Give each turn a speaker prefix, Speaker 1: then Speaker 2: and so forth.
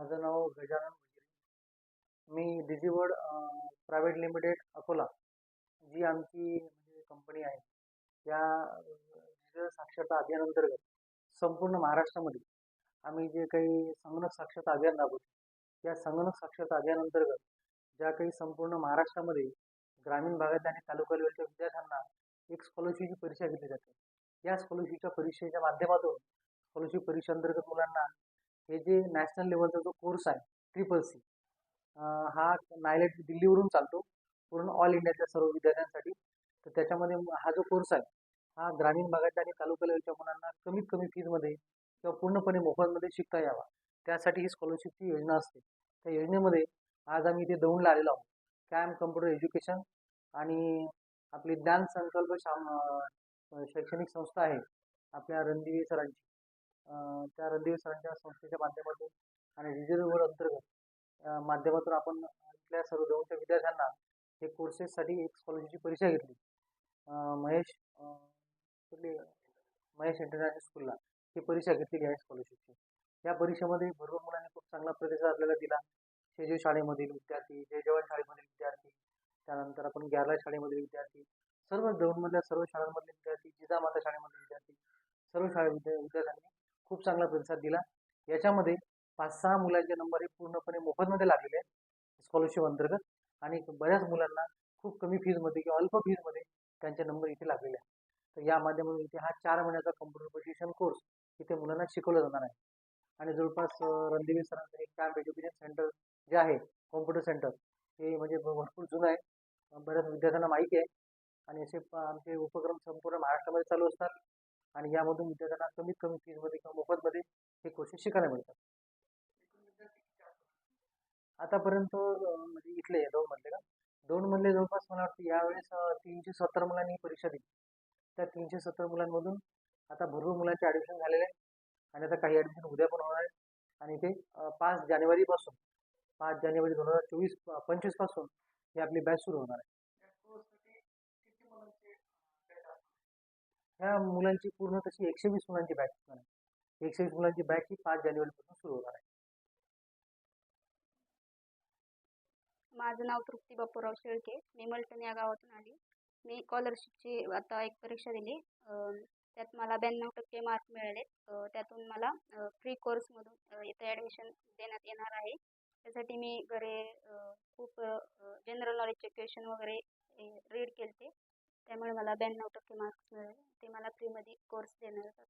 Speaker 1: माझं नाव गजानन मी डिझीवर्ड प्रायव्हेट लिमिटेड अकोला जी आमची म्हणजे कंपनी आहे. या डिजिटल साक्षरता अभियानांतर्गत संपूर्ण महाराष्ट्रामध्ये आम्ही जे काही संगणक साक्षरता अभियान राबवतो या संगणक साक्षरता अभियानांतर्गत ज्या काही संपूर्ण महाराष्ट्रामध्ये ग्रामीण भागातल्या आणि तालुका लेवलच्या विद्यार्थ्यांना एक स्कॉलरशिपची परीक्षा घेतली जाते. या स्कॉलरशिपच्या परीक्षेच्या माध्यमातून स्कॉलरशिप परीक्षेअंतर्गत मुलांना हे जे नॅशनल लेवलचा जो कोर्स आहे ट्रिपल सी हा नायलेट दिल्लीवरून चालतो पूर्ण ऑल इंडियाच्या सर्व विद्यार्थ्यांसाठी. तर त्याच्यामध्ये हा जो कोर्स आहे हा ग्रामीण भागातल्या आणि तालुका लेवलच्या मुलांना कमीत कमी फीजमध्ये किंवा पूर्णपणे मोफतमध्ये शिकता यावा. त्यासाठी ही स्कॉलरशिपची योजना असते. त्या योजनेमध्ये आज आम्ही इथे दौंडला आलेलो आहोत. कॅम्प कम्प्युटर एज्युकेशन आणि आपली ज्ञान संकल्प शाम शैक्षणिक संस्था आहे आपल्या रणदिवे सरांची. त्या रणधीर सरांच्या संस्थेच्या माध्यमातून आणि डिजिटल वर्ल्ड अंतर्गत माध्यमातून आपण इथल्या सर्व दौंडच्या विद्यार्थ्यांना हे कोर्सेससाठी एक स्कॉलरशिपची परीक्षा घेतली. महेश कुठली? महेश इंटरनॅशनल स्कूलला ही परीक्षा घेतलेली आहे स्कॉलरशिपची या परीक्षेमध्ये भरपूर मुलांनी खूप चांगला प्रतिसाद आपल्याला दिला. शेजू शाळेमधील विद्यार्थी जय जवान शाळेमधील विद्यार्थी त्यानंतर आपण ग्यारला शाळेमधील विद्यार्थी सर्व दौडमधल्या सर्व शाळांमधले विद्यार्थी जिजामाता शाळेमधले विद्यार्थी सर्व शाळे विद्या विद्यार्थ्यांनी खूप चांगला प्रतिसाद दिला. याच्यामध्ये पाच सहा मुलांचे नंबर हे पूर्णपणे मोफतमध्ये लागलेले आहेत स्कॉलरशिप अंतर्गत. आणि बऱ्याच मुलांना खूप कमी फीजमध्ये किंवा अल्प फीजमध्ये त्यांचे नंबर इथे लागलेले आहेत. तर या माध्यमातून इथे हा चार महिन्याचा कम्प्युटर प्रशिक्षण कोर्स इथे मुलांना शिकवला जाणार आहे. आणि जवळपास रणदेवी सरांचं एक कॅम्प एज्युकेशन सेंटर जे आहे कॉम्प्युटर सेंटर हे म्हणजे भरपूर जुनं आहे. बऱ्याच विद्यार्थ्यांना माहिती आहे. आणि असे प- आमचे उपक्रम संपूर्ण महाराष्ट्रामध्ये चालू असतात. आणि यामधून विद्यार्थ्यांना कमीत कमी फीजमध्ये किंवा मोफतमध्ये हे कोर्सेस शिकायला मिळतात. आतापर्यंत म्हणजे इथले दोन म्हणले का? दोन दौंडमधले जवळपास मला वाटतं यावेळेस तीनशे सत्तर मुलांनी परीक्षा दिली. त्या तीनशे सत्तर मुलांमधून आता भरपूर मुलांचे ॲडमिशन झालेले आहे आणि आता काही ॲडमिशन उद्या पण होणार आहे आणि ते पाच जानेवारीपासून पाच जानेवारी दोन हजार चोवीस पंचवीसपासून ही आपली बॅच सुरू होणार आहे. ह्या मुलांची पूर्ण तशी एकशे वीस मुलांची बॅच असणार आहे. एकशे वीस मुलांची बॅच ही पाच जानेवारीपासून सुरू होणार आहे.
Speaker 2: माझं नाव तृप्ती बापूराव शेळके. मी मलटण या गावातून आली. मी स्कॉलरशिपची आता एक परीक्षा दिली. त्यात मला ब्याण्णव टक्के मार्क मिळाले त्यातून मला फ्री कोर्समधून इथं इथे ॲडमिशन देण्यात येणार आहे. त्यासाठी मी घरी खूप जनरल नॉलेजचे क्वेश्चन वगैरे रीड केले त्यामुळे मला ब्याण्णव टक्के मार्क्स मिळाले. ते मला फ्रीमध्ये कोर्स देणार होता.